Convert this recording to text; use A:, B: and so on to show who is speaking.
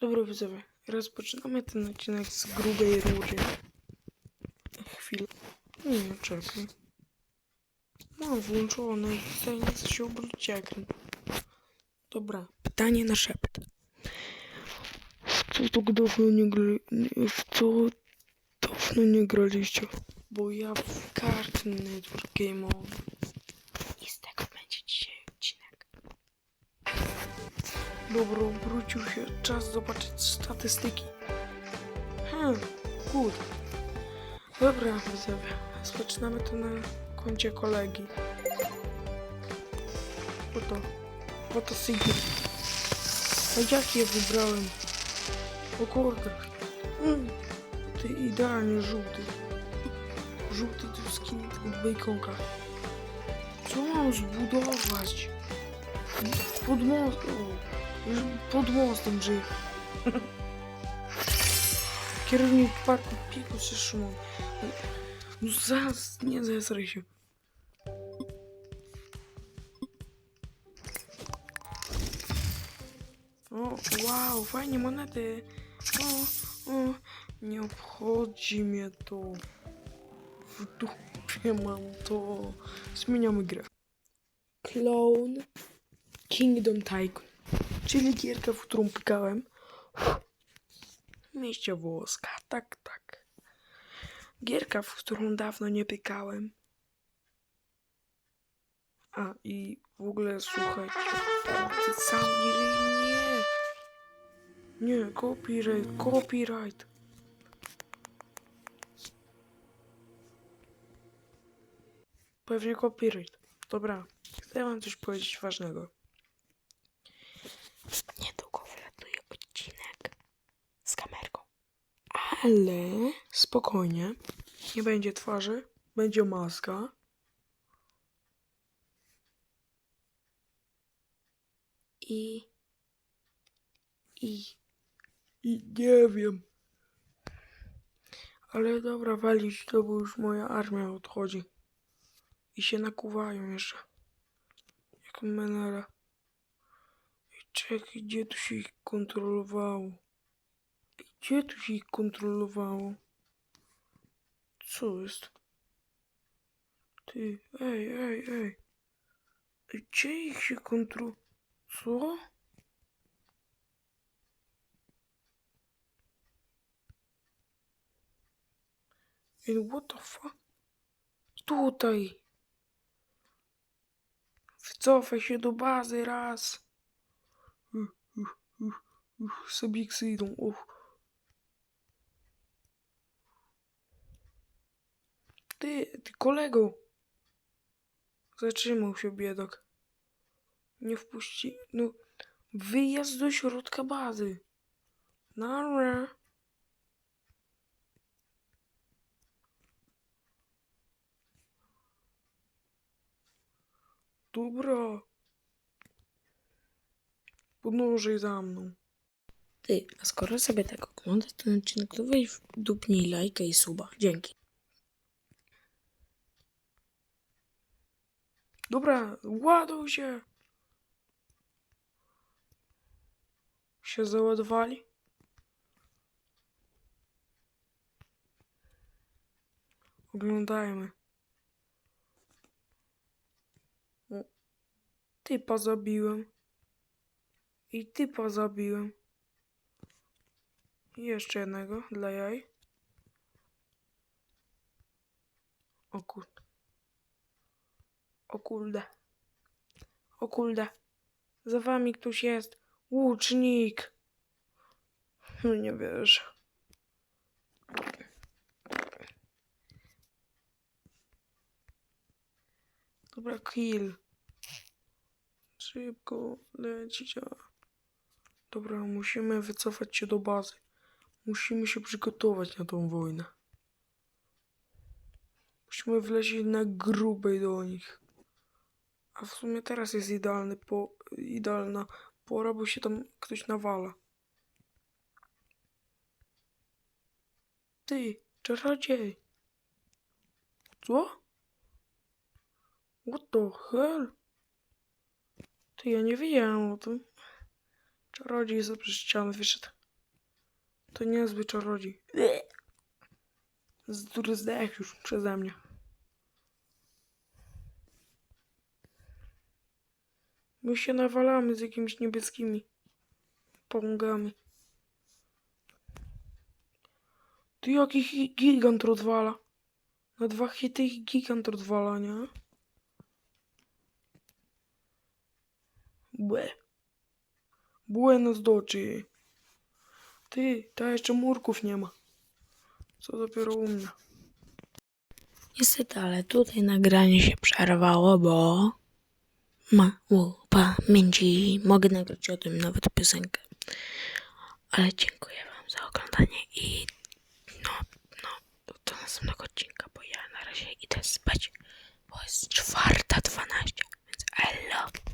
A: Dobra widzowie, rozpoczynamy ten odcinek z grubej rury. Chwilę. Nie, czekaj. Mam włączone i tutaj nie chce się obrócić. Dobra, pytanie na szept. W co tak dawno nie W co dawno nie graliście? Bo ja w Cartoon Network Game Over. Dobra, obrócił się. Czas zobaczyć statystyki. Hmm, good. Dobra, widzowie. Zaczynamy to na koncie kolegi. Oto. Oto Sigma. A jak je wybrałem? O kurde. Mm, ty idealnie żółty. Żółty to skin tego baconka. Co mam zbudować? Pod mostem. Pod mostem żyję. Kierownik parku Piku czy Szymon. No zaraz, nie zesraj się. O, wow, fajnie monety. O, o, nie obchodzi mnie to. W dupie mam to. Zmieniamy grę. Clone Kingdom Tycoon, czyli gierka, w którą pykałem. Mieście włoska, tak, tak. Gierka, w którą dawno nie pykałem. A i w ogóle słuchajcie, ty sam nie, nie. Nie, copyright, copyright. Pewnie copyright. Dobra, chcę wam coś powiedzieć ważnego. Niedługo wylatuje odcinek z kamerką. Ale spokojnie, nie będzie twarzy, będzie maska. I. I. I nie wiem. Ale dobra, walić to, bo już moja armia odchodzi. I się nakuwają jeszcze. Jak menela. I czekaj, gdzie tu się ich kontrolowało? Gdzie tu się ich kontrolowało? Co jest? Ty, ej, ej, ej. Gdzie ich się kontro... Co? Ej, what the fuck? Tutaj. Wycofaj się do bazy raz. Sobiksy idą. Uch. Ty, ty kolego. Zatrzymał się biedok. Nie wpuści... No, wyjazd do środka bazy. Nara. Dobra. Podążaj za mną. Ty, a skoro sobie tak oglądasz ten odcinek, to weź dupnij lajka i suba. Dzięki. Dobra, ładuj się. Się załadowali? Oglądajmy. Typa zabiłem. I typa zabiłem. I jeszcze jednego dla jaj. O kurde. O kurde. O kurde. Za wami ktoś jest. Łucznik. No nie wierzę. Dobra, kill. Szybko lecić. a- Dobra, musimy wycofać się do bazy. Musimy się przygotować na tą wojnę. Musimy wlecieć na grubej do nich. A w sumie teraz jest idealny po, idealna pora, bo się tam ktoś nawala. Ty, czarodziej. Co? What the hell? Ty, ja nie wiedziałem o tym. Czarodziej za ścianę wyszedł. To niezły czarodziej. Zdech już przeze mnie. My się nawalamy z jakimiś niebieskimi pągami. Ty jaki gi- gigant rozwala. Na dwa hity gigant rozwala, nie? Błe. Buenos doczy. Ty, ta jeszcze murków nie ma. Co dopiero u mnie.
B: Niestety, ale tutaj nagranie się przerwało, bo mało pamięci. Mogę nagrać o tym nawet piosenkę. Ale dziękuję Wam za oglądanie i no, no, do następnego odcinka, bo ja na razie idę spać, bo jest czwarta dwanaście, więc elo.